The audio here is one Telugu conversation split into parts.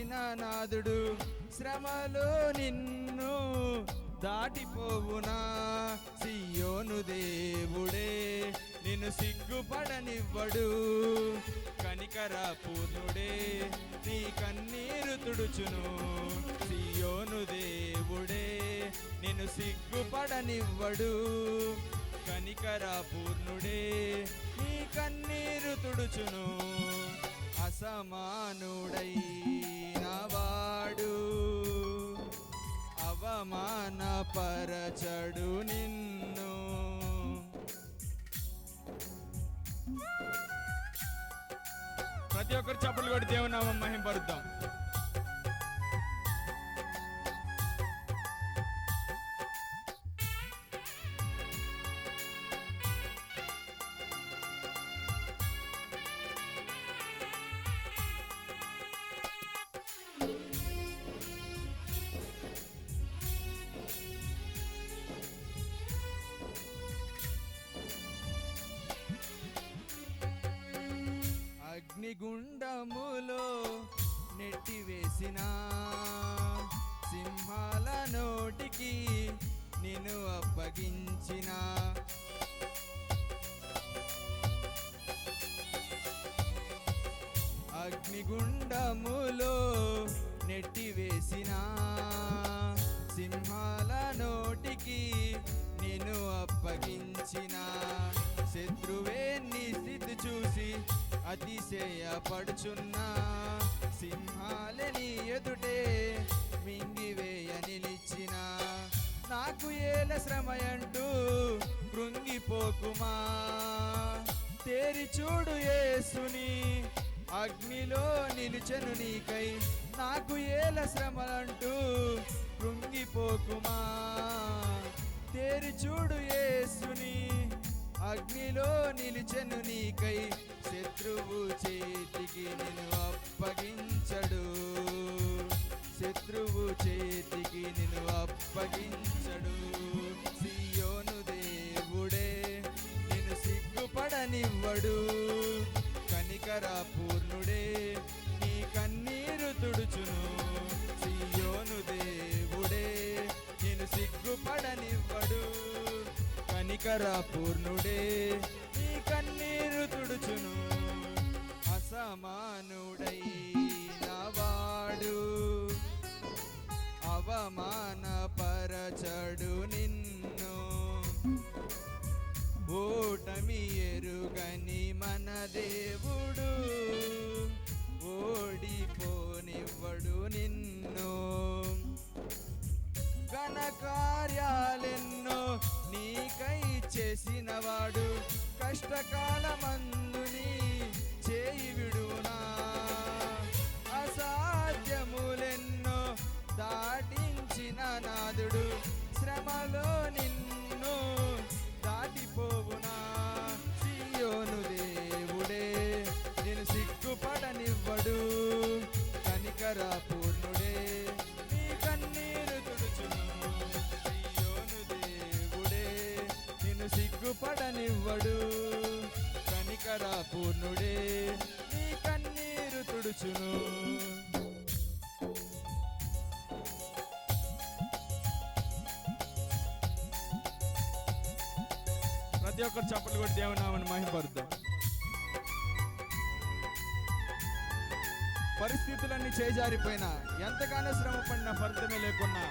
దాటించిన నాదుడు శ్రమలో నిన్ను దాటిపోవునా? సియోను దేవుడే నిన్ను సిగ్గుపడనివ్వడు. కనికర పూర్ణుడే నీ కన్నీరు తుడుచును. సియోను దేవుడే నిన్ను సిగ్గుపడనివ్వడు. కనికర పూర్ణుడే నీ కన్నీరు తుడుచును. అసమానుడై అవమానపరచడు నిన్ను ప్రతి ఒక్కరు చప్పలు కొట్టి దేవుని నామం మహింపరుద్దాం. గుండములో నెట్టివేసిన సింహాల నోటికి నిన్ను అప్పగించిన. అగ్నిగుండములో నెట్టివేసిన సింహాల నోటికి నిన్ను అప్పగించిన. శత్రువే నీ స్థితి చూసి అతిశయపడుచున్నా సింహాలని ఎదుటే మింగివేయ నిలిచిన నాకు ఏల శ్రమయంటూ కృంగిపోకుమా? తేరి చూడు ఏసుని అగ్నిలో నిలిచెను నీకై. నాకు ఏల శ్రమలంటూ కృంగిపోకుమా? తేరి చూడు అగ్నిలో నిలిచెను నీకై శత్రువు చేతికి నిన్ను అప్పగించడు. శత్రువు చేతికి నిన్ను అప్పగించడు. సియోను దేవుడే నిన్ను సిగ్గుపడనివ్వడు. కనికర పూర్ణుడే నీ కన్నీరు తుడుచును. సియోను దేవుడే నిన్ను సిగ్గుపడనివ్వడు. కనికర పూర్ణుడే నీ కన్నీరు తుడుచును. అసమానుడై నవాడు అవమాన పరచడు నిన్ను. ఓటమి ప్రతి ఒక్కరు చప్పలు కొట్టి దేవునామని మహిమపరుద్దాం పరిస్థితులన్నీ చేజారిపోయినా ఎంతగానో శ్రమ పడినా ఫలితమే లేకున్నా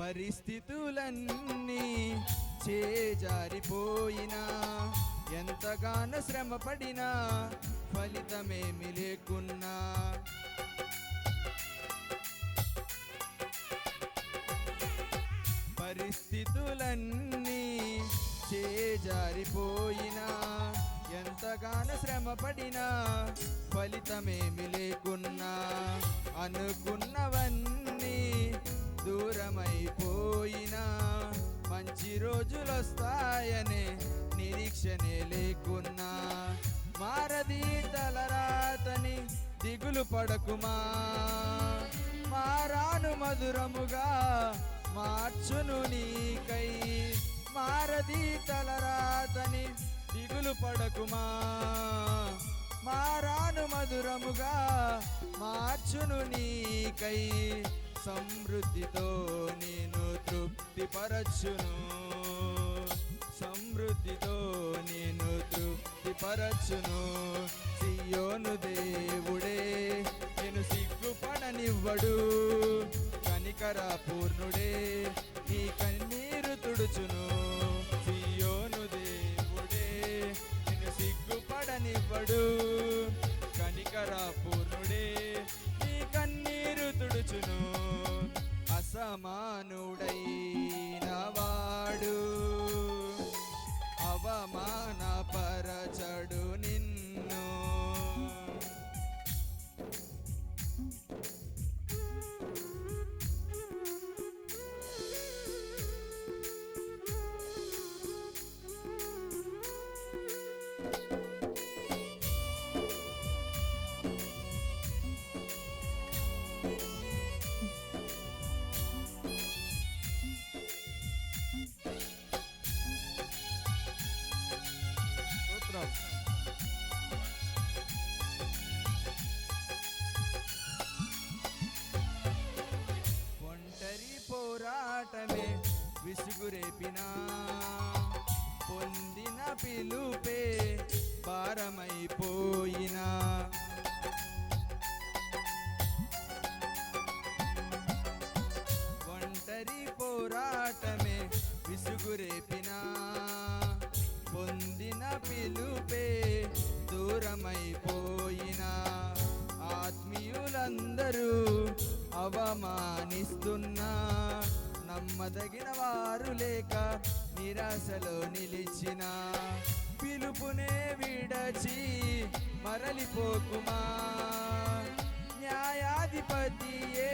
పరిస్థితులన్నీ చేజారిపోయినా ఎంతగానో శ్రమ పడినా ఫలితమేమి లేకున్నా. పరిస్థితులన్నీ చేజారిపోయినా ఎంతగానో శ్రమ పడినా ఫలితమేమి లేకున్నా. అనుకున్నవన్నీ దూరమైపోయినా మంచి రోజులొస్తాయనే నిరీక్షనే లేకున్నా. మారది తలరాతని దిగులు పడకుమా. మారాను మధురముగా మార్చును నీకై. మారది తలరాతని దిగులు పడకుమా. మారాను మధురముగా మార్చును నీకై. సమృద్ధితో నేను తృప్తిపరచును. సమృద్ధితో నేను తృప్తిపరచును. సియోను దేవుడే నేను సిగ్గుపడనివ్వడు. కనికర పూర్ణుడే నీ కన్నీరు తుడుచును. సియోను దేవుడే నేను సిగ్గుపడనివ్వడు. కనికర పూర్ణుడే నీ కన్నీరు తుడుచును. అసమాను రేపినా. పొందిన పిలుపే భారమైపోయినా. ఒంటరి పోరాటమే విసుగురేపినా పొందిన పిలుపే దూరమైపోయినా. ఆత్మీయులందరూ అవమానిస్తున్నా. నమ్మదగిన వారు లేక నిరాశలో నిలిచిన. పిలుపునే విడచి మరలిపోకుమా? న్యాయాధిపతియే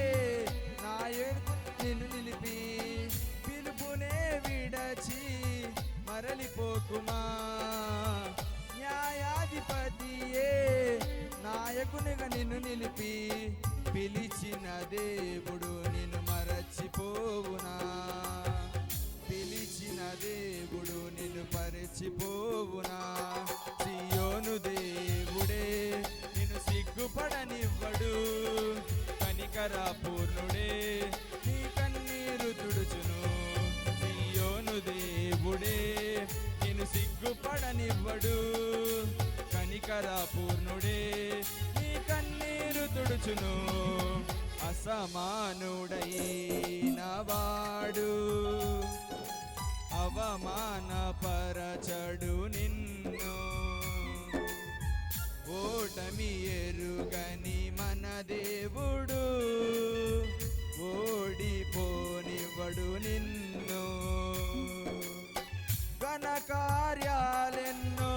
నాయకు నిన్ను నిలిపి. పిలుపునే విడచి మరలిపోకుమా? న్యాయాధిపతియే నాయకునిగా నిన్ను నిలిపి. పిలిచిన దేవుడు నిన్ను పరిచిపోవునా పిలిచిన దేవుడు నిన్ను పరిచిపోవునా? సియోను దేవుడే నిన్ను సిగ్గుపడనివ్వడు. కనికర పూర్ణుడే నీ కన్నీరు తుడుచును. సియోను దేవుడే నిన్ను సిగ్గుపడనివ్వడు. కనికర పూర్ణుడే నీ కన్నీరు తుడుచును. సమానుడైనవాడు అవమానపరచడు నిన్ను. ఓటమి ఎరుగని మన దేవుడు. ఓడిపోనివ్వడు నిన్ను. ఘనకార్యాలెన్నో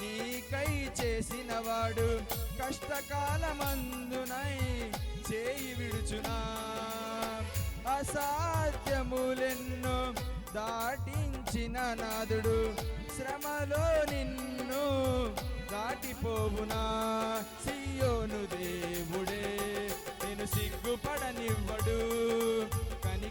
నీకై చేసినవాడు. కష్టకాలమందునై చేయి విడుచునా? అసాధ్యములెన్నో దాటించిన నాదుడు శ్రమలో నిన్ను దాటిపోవునా? సియోను దేవుడే నేను సిగ్గుపడనివ్వడు.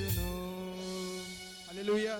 నశించును అల్లెలుయా